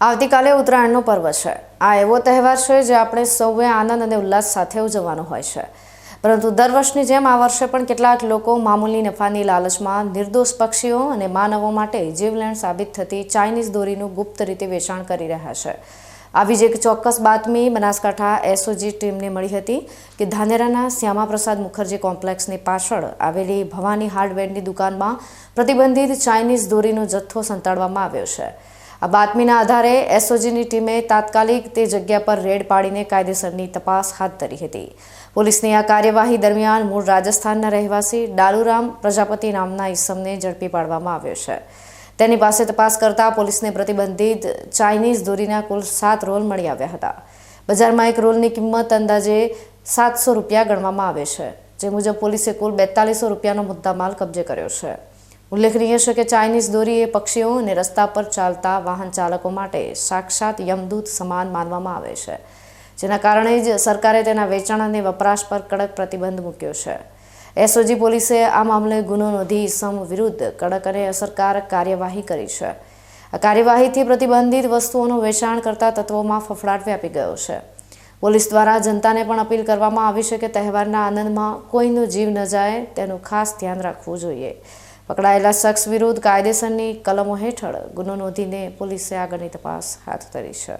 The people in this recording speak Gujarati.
આવતીકાલે ઉત્તરાયણનો પર્વ છે. આ એવો તહેવાર છે જે આપણે સૌએ આનંદ અને ઉલ્લાસ સાથે ઉજવવાનો હોય છે. પરંતુ દર વર્ષની જેમ આ વર્ષે પણ કેટલાક લોકો મામૂલી નફાની લાલચમાં નિર્દોષ પક્ષીઓ અને માનવો માટે જીવલેણ સાબિત થતી ચાઇનીઝ દોરીનું ગુપ્ત રીતે વેચાણ કરી રહ્યા છે. આવી જ એક ચોક્કસ બાતમી બનાસકાંઠા એસઓજી ટીમને મળી હતી કે ધાનેરાના શ્યામાપ્રસાદ મુખર્જી કોમ્પ્લેક્સની પાછળ આવેલી ભવાની હાર્ડવેરની દુકાનમાં પ્રતિબંધિત ચાઇનીઝ દોરીનો જથ્થો સંતાડવામાં આવ્યો છે. આ બાતમીના આધારે એસઓજીની ટીમે તાત્કાલિક તે જગ્યા પર રેડ પાડીને કાયદેસરની તપાસ હાથ ધરી હતી. પોલીસની આ કાર્યવાહી દરમિયાન મૂળ રાજસ્થાનના રહેવાસી ડાલુરામ પ્રજાપતિ નામના ઈસમને ઝડપી પાડવામાં આવ્યો છે. તેની પાસે તપાસ કરતા પોલીસને પ્રતિબંધિત ચાઇનીઝ દોરીના કુલ સાત રોલ મળી આવ્યા હતા. બજારમાં એક રોલની કિંમત અંદાજે સાતસો રૂપિયા ગણવામાં આવે છે, જે મુજબ પોલીસે કુલ બેતાલીસો રૂપિયાનો મુદ્દામાલ કબજે કર્યો છે. ઉલ્લેખનીય છે કે ચાઇનીઝ દોરી એ પક્ષીઓ અને રસ્તા પર ચાલતા વાહન ચાલકો માટે સાક્ષાત યમદૂત સમાન માનવામાં આવે છે. જેના કારણે જ સરકારે તેના વેચાણ અને વપરાશ પર કડક પ્રતિબંધ મૂક્યો છે. એસઓજી પોલીસે આ મામલે ગુનો નોંધી ઇસમ વિરુદ્ધ કડક અને અસરકારક કાર્યવાહી કરી છે. આ કાર્યવાહીથી પ્રતિબંધિત વસ્તુઓનું વેચાણ કરતા તત્વોમાં ફફડાટ વ્યાપી ગયો છે. પોલીસ દ્વારા જનતાને પણ અપીલ કરવામાં આવી છે કે તહેવારના આનંદમાં કોઈનો જીવ ન જાય, તેનું ખાસ ધ્યાન રાખવું જોઈએ. પકડાયેલા શખ્સ વિરુદ્ધ કાયદેસરની કલમો હેઠળ ગુનો નોંધીને પોલીસે આગળની તપાસ હાથ ધરી છે.